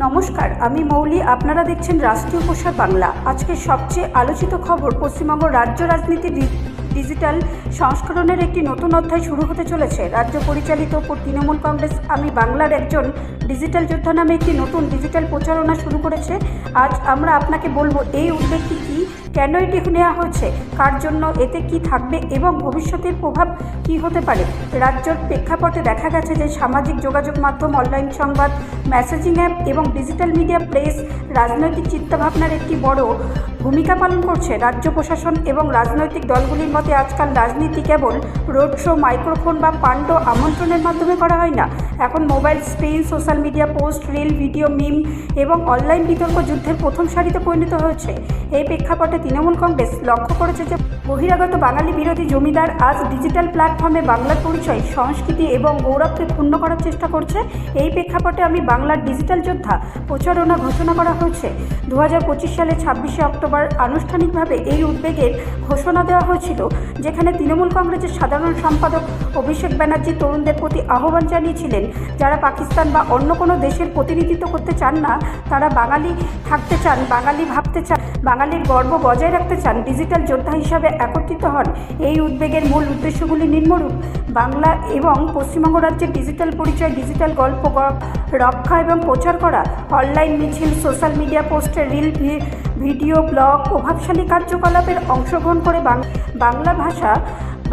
নমস্কার, আমি মৌলি, আপনারা দেখছেন রাষ্ট্রীয় প্রসার বাংলা। আজকের সবচেয়ে আলোচিত খবর পশ্চিমবঙ্গ রাজ্য রাজনীতির ডি- ডিজিটাল সংস্করণের একটি নতুন অধ্যায় শুরু হতে চলেছে। রাজ্য পরিচালিত তৃণমূল কংগ্রেস, আমি বাংলার একজন ডিজিটাল যোদ্ধা নামে একটি নতুন ডিজিটাল প্রচারণা শুরু করেছে। আজ আমরা আপনাকে বলব, এই উদ্যোগটি কী? কেন এটি নেওয়া হয়েছে? কার জন্য? এতে কি থাকবে? এবং ভবিষ্যতের প্রভাব কি হতে পারে? রাজ্যের প্রেক্ষাপটে দেখা গেছে যে সামাজিক যোগাযোগ মাধ্যম, অনলাইন সংবাদ, মেসেজিং অ্যাপ এবং ডিজিটাল মিডিয়া প্লেস রাজনৈতিক চিন্তাভাবনার একটি বড় ভূমিকা পালন করছে রাজ্য প্রশাসন এবং রাজনৈতিক দলগুলির মতে আজকাল রাজনীতি কেবল রোড শো, মাইক্রোফোন বা পাণ্ড আমন্ত্রণের মাধ্যমে করা হয় না। এখন mobile screen, social media post, reel, video, meme এবং অনলাইন বিতর্ক যুদ্ধের প্রথম সারিতে পরিণত হয়েছে। এই প্রেক্ষাপটে তৃণমূল কংগ্রেস লক্ষ্য করেছে যে বহিরাগত বাঙালি বিরোধী জমিদার আজ ডিজিটাল প্ল্যাটফর্মে বাংলার পরিচয়, সংস্কৃতি এবং গৌরবকে ক্ষুণ্ণ করার চেষ্টা করছে। এই প্রেক্ষাপটে আমি বাংলার ডিজিটাল যোদ্ধা প্রচারণা ঘোষণা করা হয়েছে। দু সালে ছাব্বিশে অক্টোবর আনুষ্ঠানিকভাবে এই উদ্বেগের ঘোষণা দেওয়া হয়েছিল, যেখানে তৃণমূল কংগ্রেসের সাধারণ সম্পাদক অভিষেক ব্যানার্জি তরুণদের প্রতি আহ্বান জানিয়েছিলেন। যারা পাকিস্তান বা অন্য কোনো দেশের প্রতিনিধিত্ব করতে চান না, তারা বাঙালি থাকতে চান, বাঙালি ভাবতে চান, বাঙালির গর্ব বজায় রাখতে চান, ডিজিটাল যোদ্ধা হিসাবে একত্রিত হন। এই উদ্বেগের মূল উদ্দেশ্যগুলি নিম্নরূপ। বাংলা এবং পশ্চিমবঙ্গ রাজ্যের ডিজিটাল পরিচয়, ডিজিটাল গল্প রক্ষা এবং প্রচার করা, অনলাইন মিছিল, সোশ্যাল মিডিয়া পোস্টে, রিল ভিডিও, ব্লগ, প্রভাবশালী কার্যকলাপের অংশগ্রহণ করে বাংলা ভাষা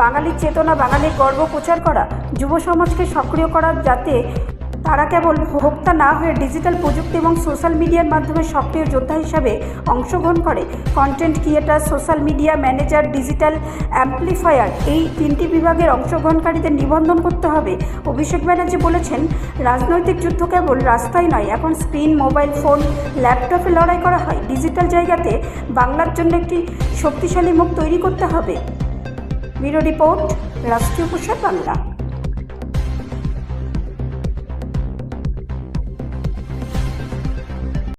বাঙালির চেতনা, বাঙালির গর্ব প্রচার করা, যুব সমাজকে সক্রিয় করা যাতে তারা কেবল ভোক্তা না হয়ে ডিজিটাল প্রযুক্তি এবং সোশ্যাল মিডিয়ার মাধ্যমে সক্রিয় যোদ্ধা হিসাবে অংশগ্রহণ করে। Content creator, social media manager, digital amplifier এই তিনটি বিভাগের অংশগ্রহণকারীদের নিবন্ধন করতে হবে। অভিষেক ব্যানার্জি বলেছেন, রাজনৈতিক যুদ্ধ কেবল রাস্তায় নয়, এখন স্ক্রিন, মোবাইল, ফোন, ল্যাপটপে লড়াই করা হয়। ডিজিটাল জায়গাতে বাংলার জন্য একটি শক্তিশালী মুখ তৈরি করতে হবে। ব্যুরো রিপোর্ট রাষ্ট্রীয় প্রসার বাংলা।